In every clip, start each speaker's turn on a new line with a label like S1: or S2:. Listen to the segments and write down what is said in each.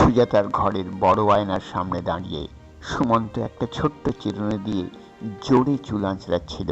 S1: সুজাতার ঘরের বড় আয়নার সামনে দাঁড়িয়ে সুমন্ত একটা ছোট্ট চিরুনি দিয়ে জোরে চুল আঁচড়াচ্ছিল,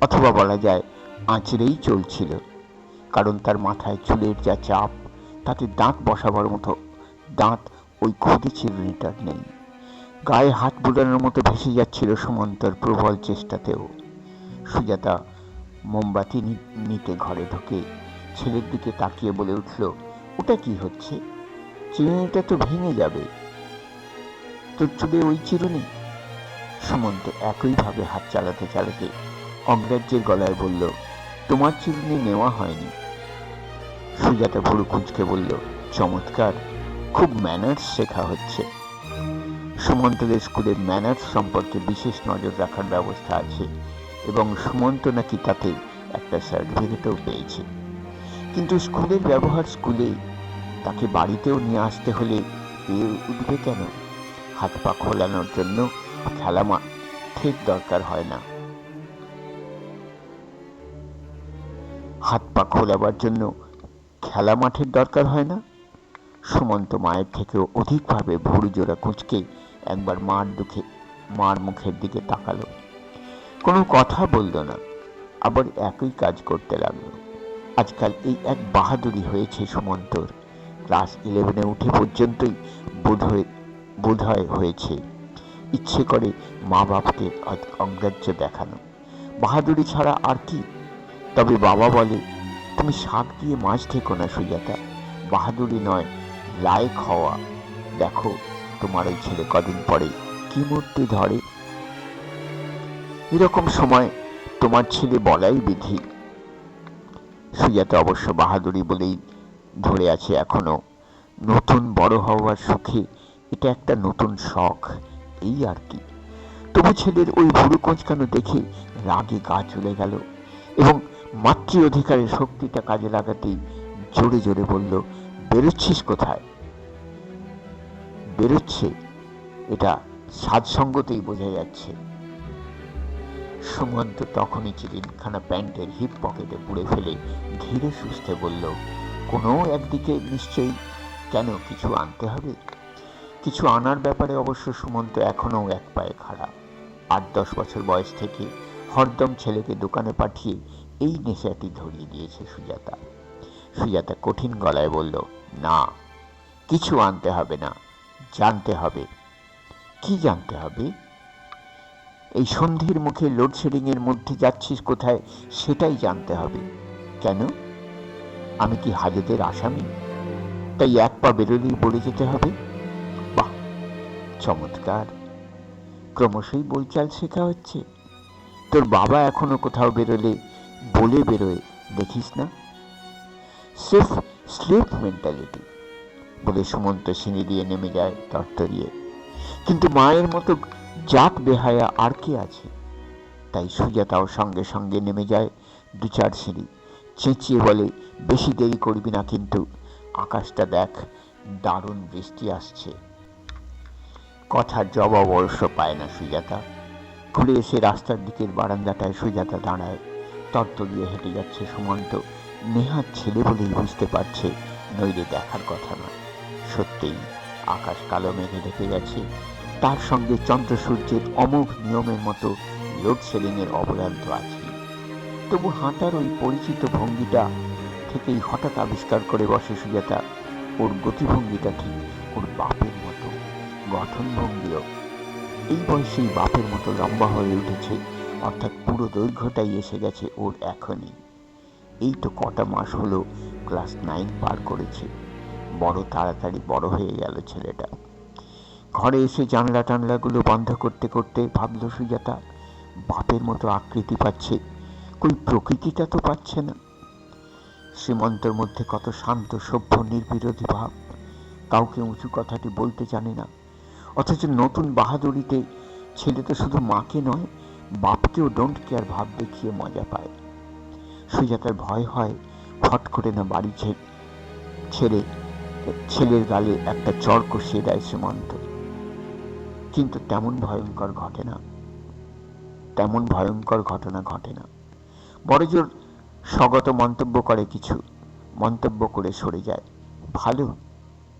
S1: অথবা বলা যায় আঁচড়েই চলছিল। কারণ তার মাথায় চুলের যা চাপ, তাতে দাঁত বসাবার মতো, দাঁত ওই ক্ষুদে চিরুনিটার নেই। গায়ে হাত বুলানোর মতো ভেসে যাচ্ছিল সুমন্তর প্রবল চেষ্টাতেও। সুজাতা মোমবাতি নিতে ঘরে ঢুকে ছেলের দিকে তাকিয়ে বলে উঠল, ওটা কি হচ্ছে? চিরুনিটা তো ভেঙে যাবে। তোর চুলে ওই চিরুনি। সুমন্ত একইভাবে হাত চালাতে চালাতে অগ্রাহ্যের গলায় বলল, তোমার চিরুনি নেওয়া হয়নি। সুজাতা ভুরু কুঁচকে বলল, চমৎকার, খুব ম্যানার্স শেখা হচ্ছে। সুমন্তদের স্কুলে ম্যানার্স সম্পর্কে বিশেষ নজর রাখার ব্যবস্থা আছে এবং সুমন্ত নাকি তাতে একটা সার্টিফিকেটও পেয়েছে। কিন্তু স্কুলের ব্যবহার স্কুলে তাকে বাড়িতেও নিয়ে আসতে হলে এ উঠবে কেন? হাত পা খোলানোর জন্য খেলা মাঠের দরকার হয় না। হাত পা খোলাবার জন্য খেলা মাঠের দরকার হয় না? সুমন্ত মায়ের থেকেও অধিকভাবে ভুরু জোড়া কুঁচকে একবার মার দুঃখে মার মুখের দিকে তাকালো। কোনো কথা বলল না, আবার একই কাজ করতে লাগল। আজকাল এই এক বাহাদুরি হয়েছে সুমন্তর। ক্লাস ইলেভেনে উঠে পর্যন্তই বোধ বোধহয় বোধহয় হয়েছে। ইচ্ছে করে মা বাপকে অগ্রাহ্য দেখানো। বাহাদুরি ছাড়া আর কি? তবে বাবা বলে, তুমি শাক দিয়ে মাছ ঠেকো না সুজাতা। বাহাদুরি নয়, লায়ক হওয়া। দেখো তোমার ওই ছেলে কদিন পরে কি মূর্তি ধরে? এরকম সময় তোমার ছেলে বলাই বিধি। সুজাতা অবশ্য বাহাদুরি বলেই ধরে আছে এখনও। নতুন বড় হওয়ার সুখে এটা একটা নতুন শখ, এই আর কি। তবু ছেলের ওই ভুরু কোঁচকানো দেখে রাগে গা চলে গেল এবং মাতৃ অধিকারের শক্তিটা কাজে লাগাতেই জোরে জোরে বলল, বেরোচ্ছিস কোথায়? বেরোচ্ছে, এটা সাজসঙ্গতেই বোঝা যাচ্ছে। সুমন্ত তখনই চিলিনখানা প্যান্টের হিপ পকেটে পুড়ে ফেলে ধীরে সুস্থে বলল কোনো একদিকে নিশ্চয়ই কেন কিছু আনতে হবে? কিছু আনার ব্যাপারে অবশ্য সুমন্ত এখনও এক পায়ে খাড়া। আট, দশ বছর বয়স থেকে হরদম ছেলেকে দোকানে পাঠিয়ে এই নেশাটি ধরিয়ে দিয়েছে সুজাতা। সুজাতা কঠিন গলায় বলল, না, কিছু আনতে হবে না, জানতে হবে। কি জানতে হবে? এই সন্ধির মুখে লোডশেডিংয়ের মধ্যে যাচ্ছিস কোথায়, সেটাই জানতে হবে। কেন? আমি কি হাজতের আসামি? তাই এক পা বেরোলেই বলে যেতে হবে? বাহ, চমৎকার। ক্রমশই বলচাল শেখা হচ্ছে। তোর বাবা এখনও কোথাও বেরোলে বলে বেরোয়, দেখিস না? সেফ স্লিপ মেন্টালিটি, বলে সুমন্ত সিঁড়ি দিয়ে নেমে যায় তরতরিয়ে। কিন্তু মায়ের মতো জাত বেহায়া আর কে আছে? তাই সুজাতাও সঙ্গে সঙ্গে নেমে যায় দু চার সিঁড়ি। চেঁচিয়ে বলে, বেশি দেরি করবি না কিন্তু। আকাশটা দেখ, দারুণ বৃষ্টি আসছে। কথার জবাব অবশ্য পায় না সুজাতা। ঘুরে এসে রাস্তার দিকের বারান্দাটায় সুজাতা দাঁড়ায়। তরতরিয়ে হেঁটে যাচ্ছে সুমন্ত। নেহার ছেলে বলেই বুঝতে পারছে, নইলে দেখার কথা না। সত্যিই, আকাশ কালো মেঘে ঢেকে গেছে। তার সঙ্গে চন্দ্র সূর্যের অমোঘ নিয়মের মতো লোডশেডিং এর অবদান তো আছে। তবু হাঁটার ওই পরিচিত ভঙ্গিটা থেকেই হঠাৎ আবিষ্কার করে বসে সুজাতা। ওর গতিভঙ্গিটা ঠিক ওর বাপের মতো, গঠনভঙ্গিও। এই বয়সেই বাপের মতো লম্বা হয়ে উঠেছে, অর্থাৎ পুরো দৈর্ঘ্যটাই এসে গেছে ওর এখনই। এই তো কটা মাস হলো ক্লাস নাইন পার করেছে। বড় তাড়াতাড়ি বড় হয়ে গেল ছেলেটা। ঘরে এসে জানলা টানলাগুলো বন্ধ করতে করতে ভাবল সুজাতা, বাপের মতো আকৃতি পাচ্ছে কই প্রকৃতিটা তো পাচ্ছে না। সীমন্তর মধ্যে কত শান্ত, সভ্য, নির্বিরোধী ভাব। কাউকে উঁচু কথাটি বলতে জানে না। অথচ নতুন বাহাদুরিতে ছেলে তো শুধু মাকে নয়, বাপকেও ডোন্ট কেয়ার ভাব দেখিয়ে মজা পায়। সুজাতার ভয় হয়, ফট করে না বাড়ি ছেড়ে ছেলের গালে একটা চর কষিয়ে দেয় সীমন্ত কিন্তু তেমন ভয়ঙ্কর ঘটে না। তেমন ভয়ঙ্কর ঘটনা ঘটে না। বড়জোর স্বগত মন্তব্য করে কিছু, মন্তব্য করে সরে যায়। ভালো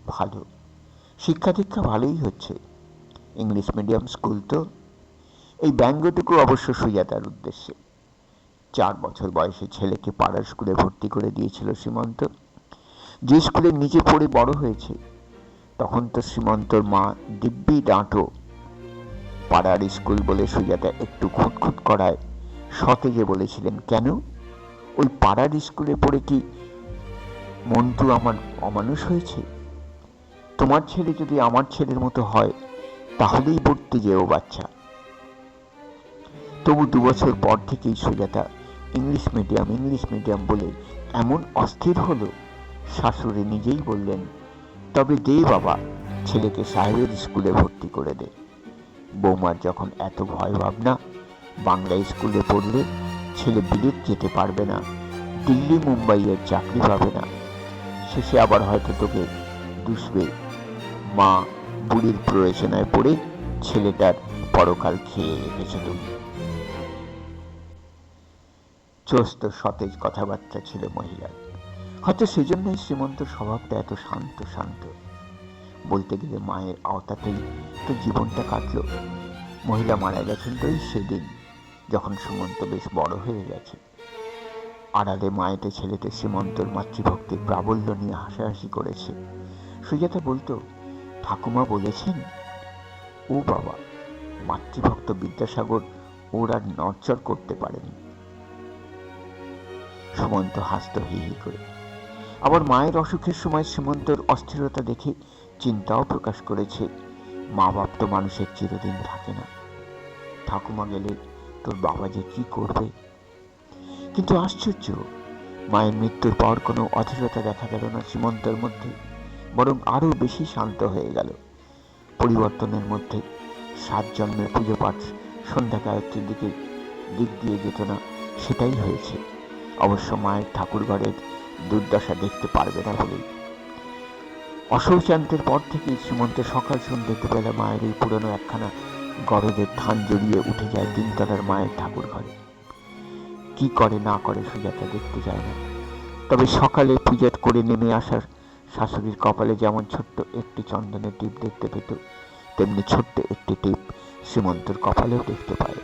S1: ভালো। শিক্ষা দীক্ষা ভালোই হচ্ছে। ইংলিশ মিডিয়াম স্কুল তো। এই ব্যঙ্গটুকু অবশ্য সুজাতার উদ্দেশ্যে। চার বছর বয়সে ছেলেকে পাড়ার স্কুলে ভর্তি করে দিয়েছিল সীমন্ত যে স্কুলে নিজে পড়ে বড় হয়েছে, তখন তো সীমন্তর মা দিব্যি ডাঁটো পাড়ার স্কুল বলে সুজাতা একটু খুঁতখুত করায় সতেজে বলেছিলেন, কেন? ওই পাড়ার স্কুলে পড়ে কি মন্টু আমার অমানুষ হয়েছে? তোমার ছেলে যদি আমার ছেলের মতো হয়, তাহলেই পড়তে যেও বাচ্চা। তবু দু বছর পর থেকেই Sujata English medium English medium বলে এমন অস্থির হলো, শাশুড়ি নিজেই বললেন, তবে দে বাবা, ছেলেকে সাহেবের স্কুলে ভর্তি করে দে। বৌমার যখন এত ভয় ভাবনা বাংলা স্কুলে পড়লে ছেলে বিলেত যেতে পারবে না, দিল্লি মুম্বাইয়ের চাকরি পাবে না। শেষে আবার হয়তো তোকে দুষবে। মা বুড়ির প্রয়োজনায় পড়ে ছেলেটার পরকাল খেয়ে রেখেছে তুমি। চস্ত সতেজ কথাবার্তা ছিল মহিলার। হয়তো সেজন্যই শ্রীমন্ত স্বভাবটা এত শান্ত শান্ত। বলতে গেলে মায়ের আওতাতেই তো জীবনটা কাটলো। মহিলা মারা গেছেন তো সেদিন যখন সুমন্ত বেশ বড় হয়ে গেছে। আড়ালে মায়েতে ছেলেতে সীমন্তর মাতৃভক্তির প্রাবল্য নিয়ে হাসাহাসি করেছে। সুজাতা বলতো, ঠাকুমা বলেছেন, ও বাবা, মাতৃভক্ত বিদ্যাসাগর ওর আর নড়চড় করতে পারেনি। সুমন্ত হাসত হি হি করে। আবার মায়ের অসুখের সময় শ্রীমন্তর অস্থিরতা দেখে চিন্তাও প্রকাশ করেছে মা বাপ তো মানুষের চিরদিন থাকে না। ঠাকুমা গেলে তোর বাবা যে কি করবে? কিন্তু আশ্চর্য, মায়ের মৃত্যুর পর কোনো অধীরতা দেখা গেল না সীমন্তর মধ্যে, বরং আরও বেশি শান্ত হয়ে গেল। পরিবর্তনের মধ্যে সাত জন্মের পুজো পাঠ সন্ধ্যা গায়ত্রীর দিকে দিক দিয়ে যেত না, সেটাই হয়েছে। অবশ্য মায়ের ঠাকুর ঘরের দুর্দশা দেখতে পারবে না বলেই। অশৌচান্তের পর থেকেই সীমন্তের সকাল সন্ধ্যে দুবেলা মায়ের এই পুরনো একখানা গরদের ধান জড়িয়ে উঠে যায় তিনতলার মায়ের ঠাকুর ঘরে। কি করে না করে সুজাতা দেখতে যায় না। তবে সকালে পূজা করে নেমে আসার শাশুড়ির কপালে যেমন ছোট্ট একটি চন্দনের টিপ দেখতে পেত, তেমনি ছোট্ট একটি টিপ সীমন্তর কপালেও দেখতে পায়।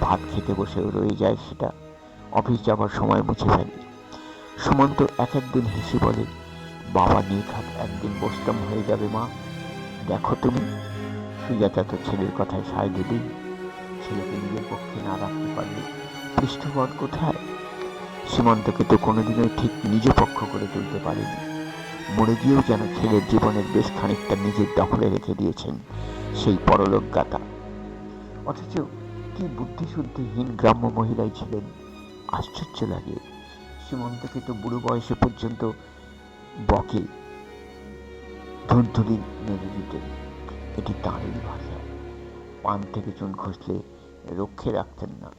S1: ভাত খেতে বসেও রয়ে যায় সেটা। অফিস যাবার সময় মুছে ফেলে। সুমন্ত এক একদিন হেসে বলে, বাবা নির্ঘাত একদিন বসতাম হয়ে যাবে মা। দেখো তুমি সুজাতা তো ছেলের কথায় সায় দেবেই ছেলেকে নিজের পক্ষে না রাখতে পারলে পৃষ্ঠপদ কোথায়? সীমান্তকে তো কোনোদিনই ঠিক নিজ পক্ষ করে তুলতে পারেনি। মরে গিয়েও যেন ছেলের জীবনের বেশ খানিকটা নিজের দখলে রেখে দিয়েছেন সেই পরলোকগাতা অথচ কি বুদ্ধিশুদ্ধিহীন গ্রাম্য মহিলাই ছিলেন। আশ্চর্য লাগে, সীমন্তকে তো বুড়ো বয়সে পর্যন্ত বকে ধুনধুলি মেরে দিতেন। এটি তাঁরই ভাষা পান থেকে চুন খসলে রক্ষে রাখতেন না।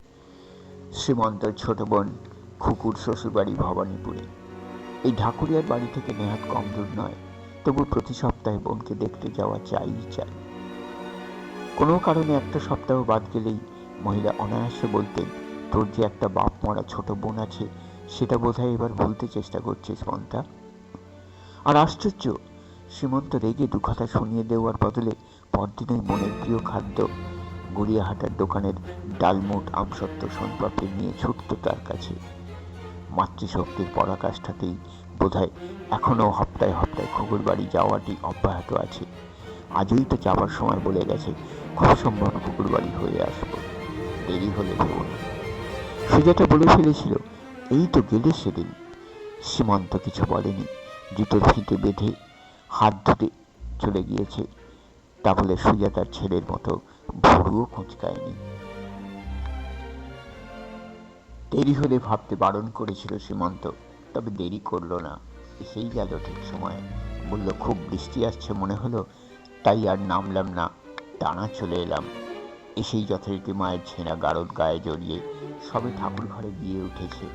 S1: শ্রীমন্তর ছোট বোন খুকুর শ্বশুরবাড়ি ভবানীপুরে। এই ঢাকুরিয়ার বাড়ি থেকে নেহাত কম দূর নয়, তবু প্রতি সপ্তাহে বোনকে দেখতে যাওয়া চাই চাই। কোনো কারণে একটা সপ্তাহ বাদ গেলেই মহিলা অনায়াসে বলতেন, তোর যে একটা বাপ মরা ছোট বোন আছে, সেটা বোধহয় এবার ভুলতে চেষ্টা করছে মন্তা আর আশ্চর্য, শ্রীমন্ত রেগে দু কথা শুনিয়ে দেওয়ার বদলে পরদিনই মনের প্রিয় খাদ্য। গড়িয়াহাটার দোকানের ডালমুট আমসত্ত্ব সোনপাপড়ি নিয়ে ছুটত তার কাছে। মাতৃশক্তির পরাকাষ্ঠাতেই বোধহয় এখনও হপ্তায় হপ্তায় খবর বাড়ি যাওয়াটি অব্যাহত আছে। আজই তো যাবার সময় বলে গেছে, খুব সম্ভব কুকুর বাড়ি হয়ে আসব। দেরি হলে ভেবো না। সুজাতা বলে ফেলেছিল, এই তো গেলে সেদিন। সীমান্ত কিছু বলেনি, জুতোর ফিতে বেঁধে হাত ধুতে চলে গিয়েছে। তা বলে সুজাতার ছেলের মতো ভুরুও কুঁচকায়নি। দেরি হলে ভাবতে বারণ করেছিল সীমন্ত তবে দেরি করল না। এসেই গেল ঠিক সময়। বলল, খুব বৃষ্টি আসছে মনে হলো, তাই আর নামলাম না। টানা চলে এলাম। এসেই যথারীতি মায়ের ছেঁড়া গারদ গায়ে জড়িয়ে সবে ঠাকুর ঘরে গিয়ে উঠেছে।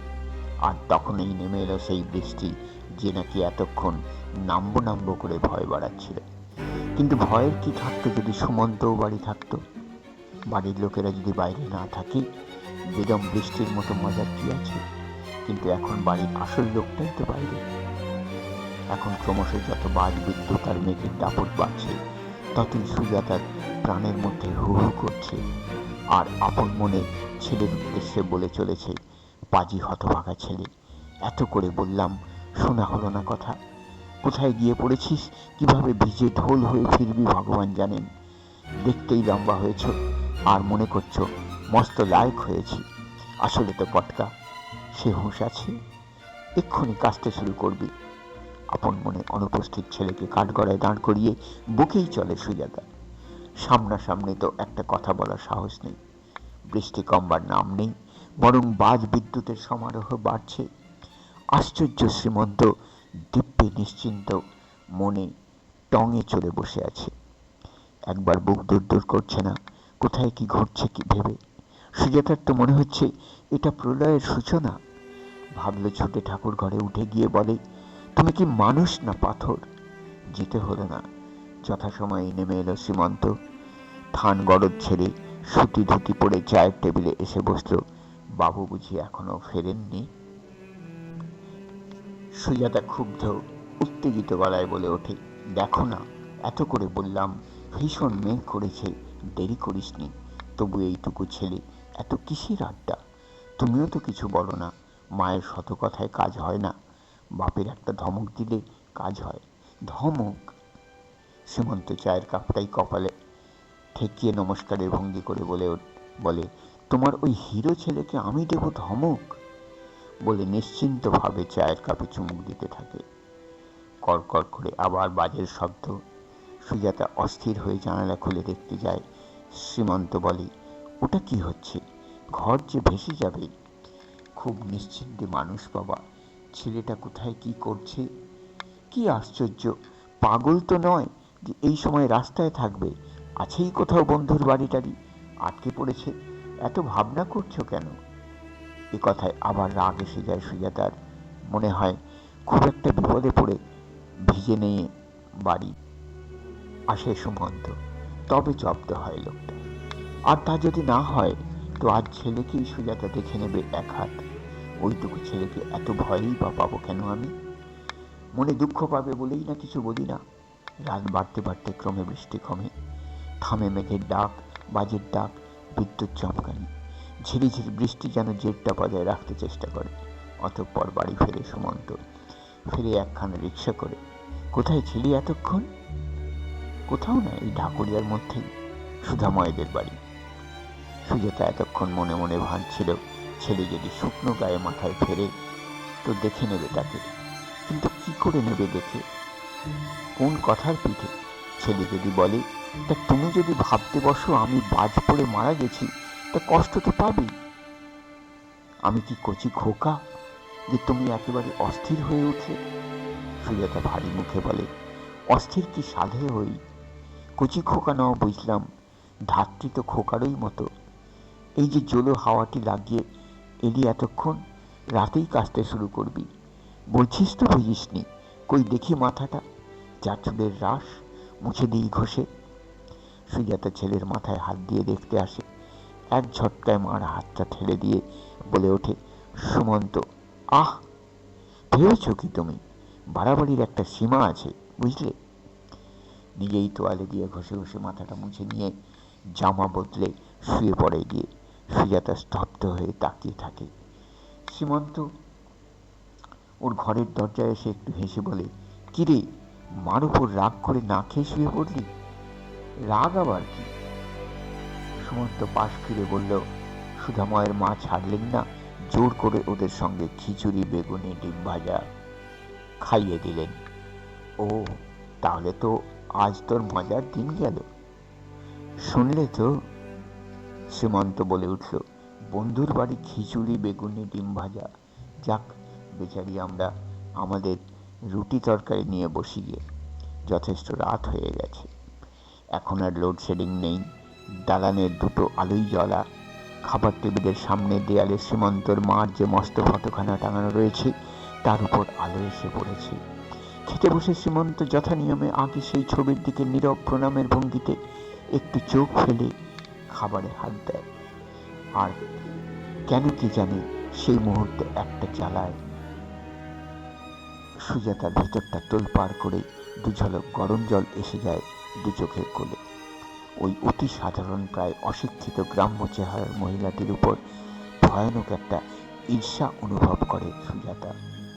S1: আর তখনই নেমে এলো সেই বৃষ্টি, যে নাকি এতক্ষণ নামবো নামবো করে ভয় বাড়াচ্ছিল। কিন্তু ভয়ের কি থাকতো যদি সুমন্তও বাড়ি থাকতো? বাড়ির লোকেরা যদি বাইরে না থাকে বেদম বৃষ্টির মতো মজার কি আছে? কিন্তু এখন বাড়ির আসল লোকটাই তো বাইরে। এখন ক্রমশ যত বাজ বিদ্যুৎ আর মেঘের দাপট বাড়ছে, ততই সুজাতার প্রাণের মধ্যে হু হু করছে। আর আপন মনে ছেলের উদ্দেশ্যে বলে চলেছে, পাজি হতভাগা ছেলে, এত করে বললাম, শোনা হলো না কথা। কোথায় গিয়ে পড়েছিস? কীভাবে ভিজে ঢোল হয়ে ফিরবি ভগবান জানেন। দেখতেই লম্বা হয়েছ আর মনে করছ মস্ত লায়ক হয়েছি। আসলে তো পটকা, সে হুঁশ আছে? এক্ষুনি কাজটা শুরু করবি। আপন মনে অনুপস্থিত ছেলেকে কাঠগড়ায় দাঁড় করিয়ে বুকেই চলে সুজাতা। সামনাসামনি তো একটা কথা বলার সাহস নেই। বৃষ্টি কমবার নাম নেই, বরং বাজ বিদ্যুতের সমারোহ বাড়ছে। আশ্চর্য শ্রীমন্ত দিব্যে নিশ্চিন্ত মনে টঙে চলে বসে আছে। একবার বুক দূর দূর করছে না, কোথায় কি ঘটছে কি ভেবে? সুজাতার তো মনে হচ্ছে এটা প্রলয়ের সূচনা। ভাবলো ছুটে ঠাকুর ঘরে উঠে গিয়ে বলে, তুমি কি মানুষ না পাথর? যেতে হলো না। যথাসময়ে নেমে এলো সীমন্ত। থান গরদ ছেড়ে সুতি ধুতি পরে চায়ের টেবিলে এসে বসল। বাবু বুঝি এখনও ফেরেননি। সুজাতা ক্ষুব্ধ, উত্তেজিত গলায় বলে ওঠে, দেখো না, এত করে বললাম, ভীষণ মেঘ করেছে, দেরি করিসনি। তবু এইটুকু ছেলে, এত কিসের আড্ডা? তুমিও তো কিছু বলো না, মায়ের শত কথায় কাজ হয় না। বাপের একটা ধমক দিলে কাজ হয়। ধমক? সীমন্ত চায়ের কাপটাই কপালে ঠেকিয়ে নমস্কারের ভঙ্গি করে বলে বলে, তোমার ওই হিরো ছেলেকে আমি দেব ধমক? নিশ্চিন্তভাবে চায়ের কাপে চুমুক দিতে থাকে। কড়কড় করে আবার বাজের শব্দ। সুজাতা অস্থির হয়ে জানালা খুলে দেখতে যায়, শ্রীমন্ত বলে, ওটা কি হচ্ছে? ঘর যে ভেসে যাবে? খুব নিশ্চিন্তে মানুষ বাবা, ছেলেটা কোথায় কি করছে? কি আশ্চর্য! পাগল তো নয় যে এই সময় রাস্তায় থাকবে। আছেই কোথাও বন্ধুর বাড়ি টাড়ি আটকে পড়েছে। এত ভাবনা করছ কেন? এ কথায় আবার রাগ এসে যায় সুজাতার মনে হয় খুব একটা বিপদে পড়ে ভিজে নিয়ে বাড়ি। আসে সুমন্ত, তবে জব্দ হয় লোকটা। আর তা যদি না হয়, তো আজ ছেলেকেই সুজাতা দেখে নেবে এক হাত। ওইটুকু ছেলেকে এত ভয়ই বা পাবো কেন আমি? মনে দুঃখ পাবে বলেই না কিছু বলি না। রাত বাড়তে বাড়তে ক্রমে বৃষ্টি কমে। থামে মেঘের ডাক, বাজের ডাক, বিদ্যুৎ চমকানি। ঝিরিঝিরি বৃষ্টি যেন জেরটা বজায় রাখতে চেষ্টা করে। অতঃপর বাড়ি ফেরে সুমন্ত। ফিরে একখানা রিক্সা করে। কোথায় ছিলি এতক্ষণ? কোথাও না এই ঢাকুরিয়ার মধ্যেই সুধাময়দের বাড়ি। সুজাতা এতক্ষণ মনে মনে ভাবছিল, ছেলে যদি শুকনো গায়ে মাথায় ফেরে, তো দেখে নেবে তাকে। কিন্তু কি করে নেবে দেখে? কোন কথার পিঠে? ছেলে যদি বলে, তা তুমি যদি ভাবতে বসো, আমি বাজ পড়ে মারা গেছি। তা কষ্ট তো পাবি আমি কি কচি খোকা যে তুমি একেবারে অস্থির হয়ে উঠলে সুজাতা ভারী মুখে বলে, অস্থির কি সাধে হই? কচি খোকা নাও বুঝলাম, ধাত্রী তো খোকারই মতো। এই যে জলো হাওয়াটি লাগিয়ে এলি এতক্ষণ, রাতেই কাজটা শুরু করবি। বলছিস তো বুঝিসনি, কই দেখি মাথাটা, যা চুলের রাস মুছে দিই ঘষে। সুজাতা ছেলের মাথায় হাত দিয়ে দেখতে আসে এক ঝটকায় মার হাতটা ঠেলে দিয়ে বলে ওঠে, সুমন্ত, আহ ভেবেছ কি তুমি? বাড়াবাড়ির একটা সীমা আছে, বুঝলে? নিজেই তোয়ালে দিয়ে ঘষে ঘষে মাথাটা মুছে নিয়ে জামা বদলে শুয়ে পড়ে গিয়ে সুজাতা স্তব্ধ হয়ে তাকিয়ে থাকে। সীমন্ত, ওর ঘরের দরজায় এসে একটু হেসে বলে, কিরে, মার উপর রাগ করে না খেয়ে শুয়ে পড়লি? রাগ আবার কি? সুমন্ত পাশ ফিরে বলল, সুধাময়ের মা ছাড়লেন না? জোর করে ওদের সঙ্গে খিচুড়ি, বেগুনি, ডিম ভাজা খাইয়ে দিলেন। ও, তাহলে তো আজ তোর মজার দিন গেল। শুনলে তো? সীমন্ত বলে উঠল, বন্ধুর বাড়ি খিচুড়ি, বেগুনি, ডিম ভাজা। যাক, বেচারি আমরা আমাদের রুটি তরকারি নিয়ে বসি গিয়ে যথেষ্ট রাত হয়ে গেছে। এখন আর লোডশেডিং নেই। দালানের দুটো আলোই জ্বলা খাবার টেবিলের সামনে দেয়ালে সীমন্তর মার যে মস্ত ফটোখানা টাঙানো রয়েছে, তার উপর আলো এসে পড়েছে। খেতে বসে সীমন্ত যথা নিয়মে আগে সেই ছবির দিকে নীরব প্রণামের ভঙ্গিতে একটু চোখ ফেলে খাবারে হাত দেয়। আর কেন কি জানে সেই মুহূর্তে একটা চালায় সুজাতার ভেতরটা তোলপাড় করে দু ঝলক গরম জল এসে যায় দু চোখের কোলে। ওই অতি সাধারণ, প্রায় অশিক্ষিত গ্রাম্য চেহারার মহিলাটির উপর ভয়ানক একটা ঈর্ষা অনুভব করে সুজাতা।